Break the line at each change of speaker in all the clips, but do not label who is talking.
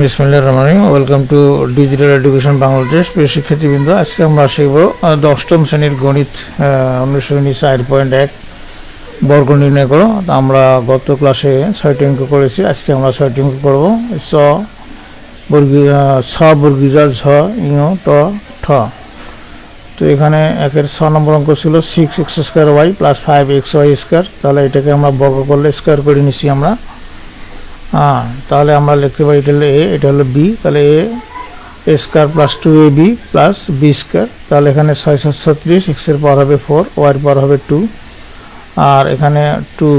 বিসমিল্লাহ Rahman welcome to digital education Bangladesh প্রিয় শিক্ষার্থীবৃন্দ, আজকে আমরা শিখব দশম শ্রেণির গণিত অনুশীলনী চার পয়েন্ট এক। বর্গ নির্ণয় করো। তা আমরা গত ক্লাসে ছয়টি অঙ্ক করেছি। আজকে আমরা ছয়টি অঙ্ক করব। চ বর্গী ছ বর্গীজা ঝ ইং ট, ঠ। তো এখানে একের ছ নম্বর অঙ্ক ছিল six x square y plus five x y square তাহলে এটাকে আমরা বর্গ করলে স্কোয়ার করে নিছি আমরা। হ্যাঁ তাহলে আমরা লিখতে পারি এটা হলো এ, এটা হলো বি, তাহলে A A square plus two A B plus B square, তাহলে এখানে ছয় সাত ছত্রিশ এক্সের পর হবে ফোর ওয়াইয়ের পর হবে টু, আর এখানে টু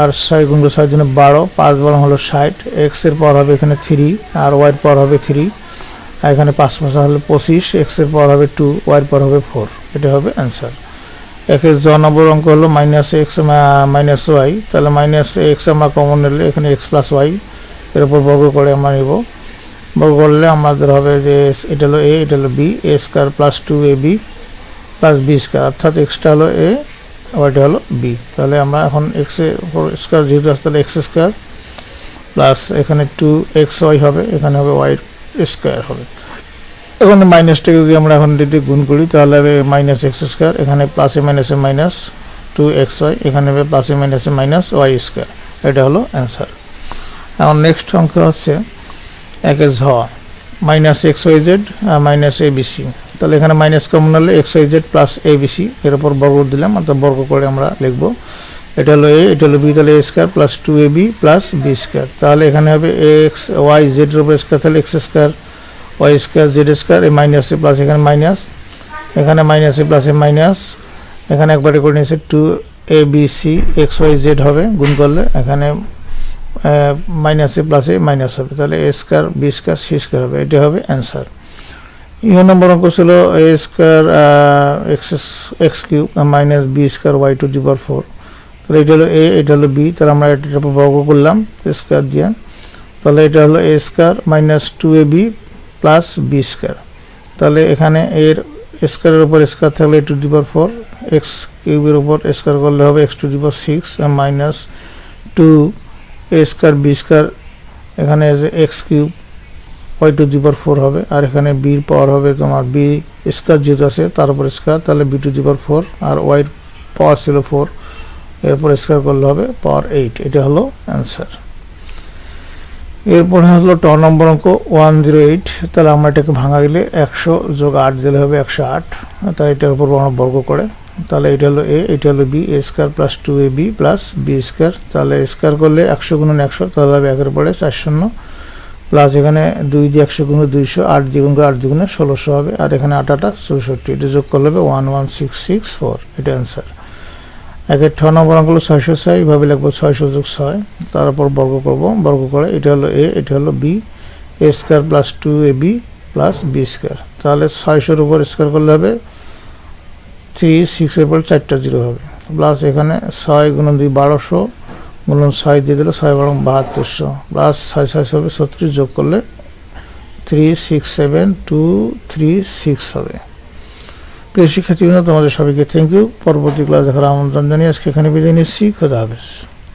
আর ছয় গুণ ছয় জন্য বারো, পাঁচ বারো হলো ষাট এক্সের পর হবে এখানে থ্রি, আর ওয়াইয়ের পর হবে থ্রি, আর এখানে পাঁচ পাঁচ হলো পঁচিশ এক্সের পর হবে টু ওয়াইয়ের পর হবে ফোর, এটা হবে অ্যান্সার। একের জ নম্বর অঙ্ক হলো মাইনাস এক্স মাইনাস ওয়াই তাহলে মাইনাস এক্স আমরা কমন নিলে এখানে এক্স প্লাস ওয়াই এর উপর বর্গ করে আমরা নিব। বর্গ করলে আমাদের হবে যে এটা হলো এ এটা হলো B A square plus two A B plus B square অর্থাৎ এক্সটা হলো এ ওয়াইটা হলো বি তাহলে আমরা এখন এক্স স্কোয়ার যেহেতু আসতে তাহলে এক্স স্কোয়ার প্লাস এখানে টু এক্স ওয়াই হবে, এখানে হবে ওয়াই স্কোয়ার হবে। এখন মাইনাসটাকে যদি আমরা এখন যদি গুণ করি, তাহলে হবে মাইনাস এক্স স্কোয়ার এখানে প্লাসে মাইনাসে মাইনাস টু এক্স ওয়াই এখানে হবে প্লাসে মাইনাসে মাইনাস ওয়াই স্কোয়ার এটা হলো অ্যান্সার এখন নেক্সট অঙ্ক হচ্ছে একের ঝ মাইনাস এক্স ওয়াই জেড আর মাইনাস এ বিসি তাহলে এখানে মাইনাস কমন হলে x y z plus A BC এর উপর বর্গ দিলাম, অর্থাৎ বর্গ করে আমরা লিখব। এটা হলো এ এটা হলো বি তাহলে A square plus two A B plus B square তাহলে এখানে হবে এক্স ওয়াই জেডের উপর স্কোয়ার তাহলে x square y square z square এই মাইনাস এ প্লাস এখানে মাইনাস এখানে minus A plus A minus এখানে একবারে করে নিয়েছে two A B C x y z হবে, গুণ করলে এখানে minus A plus A minus হবে। তাহলে A square B square C square হবে এটা হবে অ্যান্সার ইউ নম্বর অঙ্ক ছিল A square x x cube minus B square y to power four তাহলে এটা হলো এ এটা হলো বি তাহলে আমরা উপর বর্গ করলাম স্কোয়ার দিয়ে। তাহলে এটা হলো A square minus two A B plus B square তাহলে এখানে এর স্কোয়ারের উপর স্কোয়ার থাকলে to the power four x কিউবের উপর স্কোয়ার করলে হবে x to the six minus two A square B square এখানে x cube y to power four হবে। আর এখানে বির পাওয়ার হবে তোমার বি স্কোয়ার যেহেতু আছে, তার উপর স্কোয়ার তাহলে বি টু দি ফোর আর ওয়াইয়ের পাওয়ার ছিল ফোর এরপর স্কোয়ার করলে হবে পাওয়ার এইট এটা হলো অ্যান্সার এরপরে হলো ট নম্বর অঙ্ক ওয়ান জিরো এইট তাহলে আমরা এটাকে ভাঙা গেলে একশো যোগ আট দিলে হবে একশো আট। তাই এটার উপর আমরা বর্গ করে। তাহলে এটা হলো এ এটা হলো B A square plus two A B plus B square তাহলে স্কোয়ার করলে একশো গুণন একশো, তাহলে হবে একের পরে চার শূন্য। প্লাস এখানে দুই দিয়ে একশো গুণ দুইশো, আট দ্বিগুণ আট দ্বিগুণে ষোলোশো হবে। আর এখানে আট আটা চৌষট্টি, এটা যোগ করলে হবে one one six six four এটা অ্যান্সার একের ছ নম্বর অঙ্ক হলো ছয়শো ছয় এইভাবে লিখব ছয়শো যোগ ছয়, তারপর বর্গ করব, বর্গ করে এটা হলো এ, এটা হলো B, A square plus two A B plus B square. তাহলে ছয়শোর উপর স্কোয়ার করলে হবে থ্রি সিক্সের পর চারটা জিরো হবে। প্লাস এখানে ছয় গুণন দুই বারোশো, গুণন ছয় দিয়ে দিলে ছয় বারো বাহাত্তরশো। প্লাস ছয় ছয়শো হবে ছত্রিশ যোগ করলে three six seven two three six হবে। প্রিয় শিক্ষার্থীবৃন্দ, তোমাদের সবাইকে থ্যাংক ইউ পরবর্তী ক্লাস দেখার আমন্ত্রণ জানিয়ে আজকে এখানে বিদায় নিচ্ছি। খোদা হাফেজ।